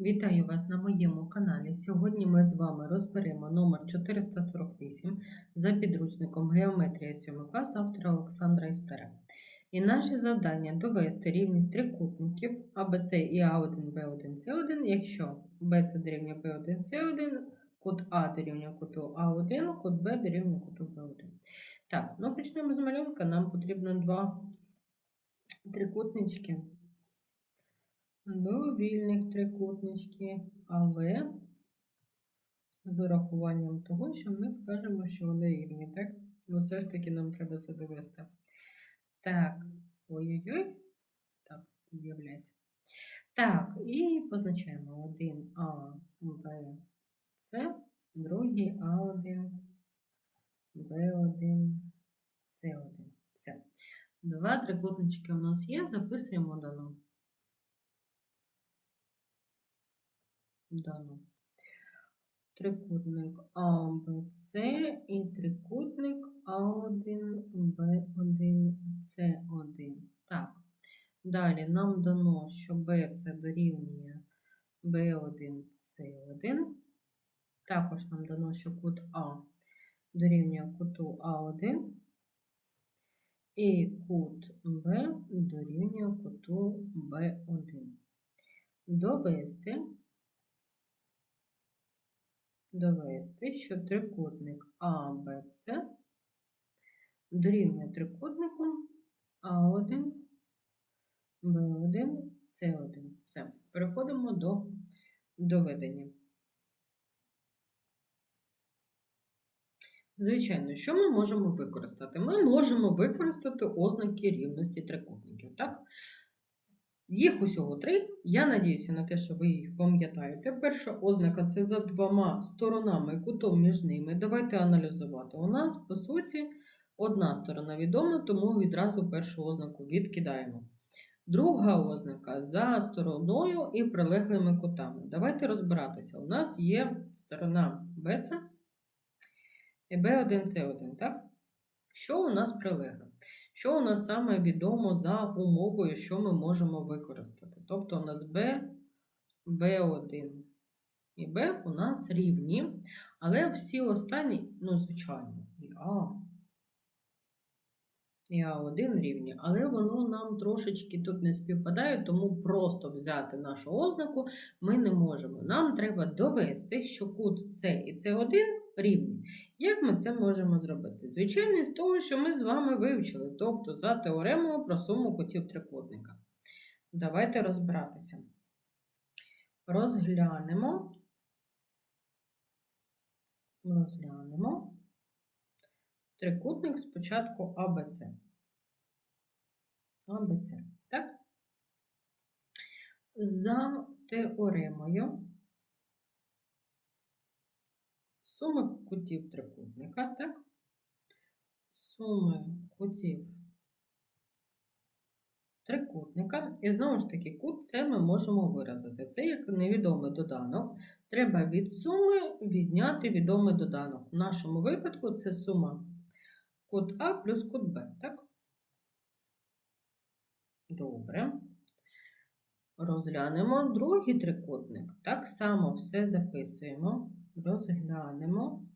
Вітаю вас на моєму каналі. Сьогодні ми з вами розберемо номер 448 за підручником Геометрія 7 клас автора Олександра Істера. І наші завдання довести рівність трикутників АБЦ і А1, Б1, С1, якщо БЦ дорівнює Б1, С1, кут А дорівнює куту А1, кут Б дорівнює куту Б1. Так, ну почнемо з малюнка. Нам потрібно два трикутнички довільних трикутнички, але з урахуванням того, що ми скажемо, що вони рівні, так? Ну, все ж таки нам треба це довести. Так, ой-ой-ой. Так, з'являється. Так, і позначаємо один А, Б, С, другий А1, Б1, С1. Все. Два трикутнички у нас є, записуємо дано. Дано. Трикутник АБЦ і трикутник А1, Б1, С1. Так. Далі нам дано, що БЦ дорівнює Б1, С1. Також нам дано, що кут А дорівнює куту А1. І кут Б дорівнює куту Б1. Довести довести, що трикутник АБЦ дорівнює трикутнику А1, Б1, С1. Все, переходимо до доведення. Звичайно, що ми можемо використати? Ми можемо використати ознаки рівності трикутників. так? Їх усього три. Я надіюся на те, що ви їх пам'ятаєте. Перша ознака це за двома сторонами кутом між ними. Давайте аналізувати. У нас, по суті, одна сторона відома, тому відразу першу ознаку відкидаємо. Друга ознака за стороною і прилеглими кутами. Давайте розбиратися. У нас є сторона BC і B1C1, так? Що у нас прилегло? Що у нас саме відомо за умовою, що ми можемо використати? Тобто у нас B, B1 і B у нас рівні, але всі останні, ну, звичайно, і А, і А1 рівні, але воно нам трошечки тут не співпадає, тому просто взяти нашу ознаку ми не можемо. Нам треба довести, що кут С і С1 рівні. Як ми це можемо зробити? Звичайно, з того, що ми з вами вивчили, тобто за теоремою про суму кутів трикутника. Давайте розбиратися. Розглянемо. Розглянемо. Трикутник спочатку АБЦ. АБЦ. Так? За теоремою суми кутів трикутника, так? Суми кутів трикутника. І знову ж таки, кут це ми можемо виразити. Це як невідомий доданок. Треба від суми відняти відомий доданок. В нашому випадку це сума кут А плюс кут Б, так? Добре. Розглянемо другий трикутник. Так само все записуємо розглянемо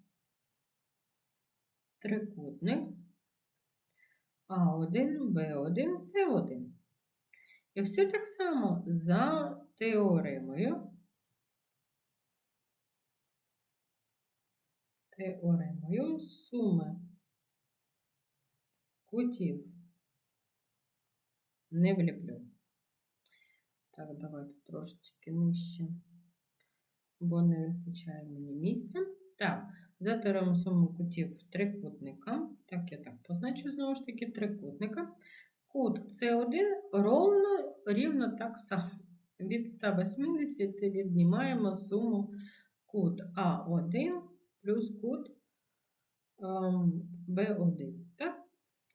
трикутник А1, Б1, С1. І все так само за теоремою. Теоремою суми кутів не вліплю. Так, давайте трошечки нижче бо не вистачає мені місця. Так, за суму кутів трикутника. Так, я так позначу знову ж таки трикутника. Кут С1 ровно рівно так само. Від 180 віднімаємо суму кут А1 плюс кут ем, Б1.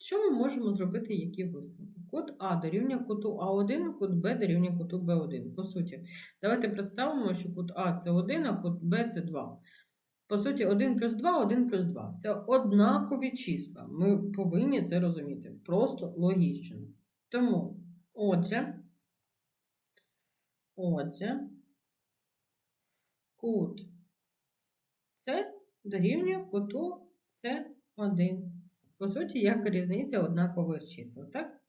Що ми можемо зробити, які висновки? Кут А дорівнює куту А1, кут Б дорівнює куту Б1. По суті, давайте представимо, що кут А це 1, а кут Б це 2. По суті, 1 плюс 2, 1 плюс 2. Це однакові числа. Ми повинні це розуміти. Просто логічно. Тому, отже, отже, кут С дорівнює куту С1. По суті, як різниця однакових чисел. Так?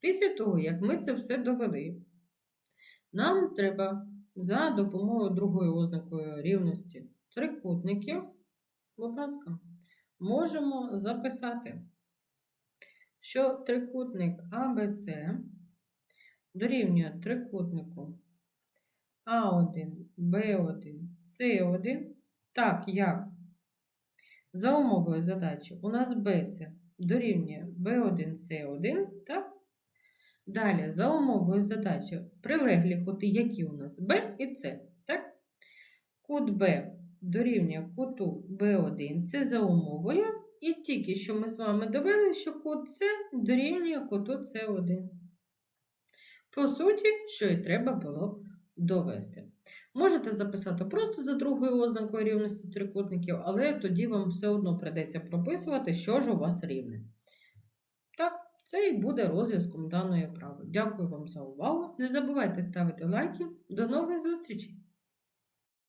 Після того, як ми це все довели, нам треба за допомогою другої ознакою рівності трикутників, будь ласка, можемо записати, що трикутник АБЦ дорівнює трикутнику А1, Б1, С1, так як за умовою задачі у нас BC дорівнює B1, C1, так? Далі, за умовою задачі, прилеглі кути, які у нас B і C, так? Кут B дорівнює куту B1, це за умовою. І тільки що ми з вами довели, що кут С дорівнює куту С1. По суті, що і треба було довести. Можете записати просто за другою ознакою рівності трикутників, але тоді вам все одно придеться прописувати, що ж у вас рівне. Так, це і буде розв'язком даної вправи. Дякую вам за увагу. Не забувайте ставити лайки. До нових зустрічей!